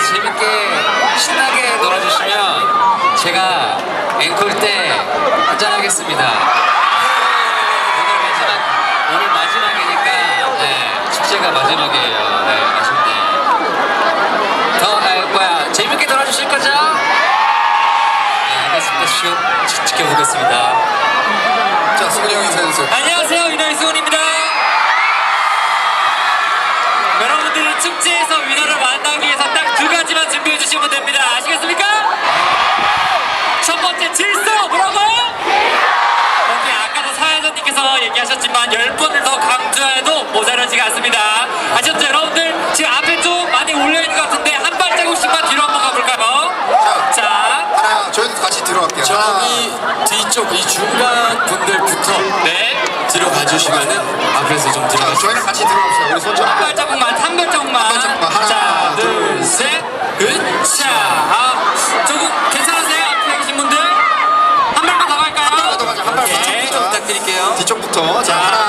재밌게 신나게 놀아주시면 제가 앵콜 때 한잔하겠습니다. 오늘 마지막 오늘 마지막이니까 네, 축제가 마지막이에요. 네, 아쉽네. 더 아, 뭐야 재밌게 놀아주실 거죠? 네, 알겠습니다. 지, 지, 지켜보겠습니다. 자, 승훈이 형 인사해주세요. 안녕하세요 위너의 수훈입니다 여러분들이 축제에서 위너 사회자님께서 얘기하셨지만 열 번을 더 강조해도 모자라지가 않습니다 아셨죠 여러분들 지금 앞에 좀 많이 올려있는 것 같은데 한 발자국씩만 뒤로 한번 가볼까요? 자 하나, 저희도 같이 들어갈게요. 저기 뒤쪽 이 중간 분들부터 네. 뒤로 가주시면은 앞에서 좀 자, 들어가. 저희는 같이 들어갑시다. 우리 손좀 한 발자국만 한 발자국만 자, 자 하나,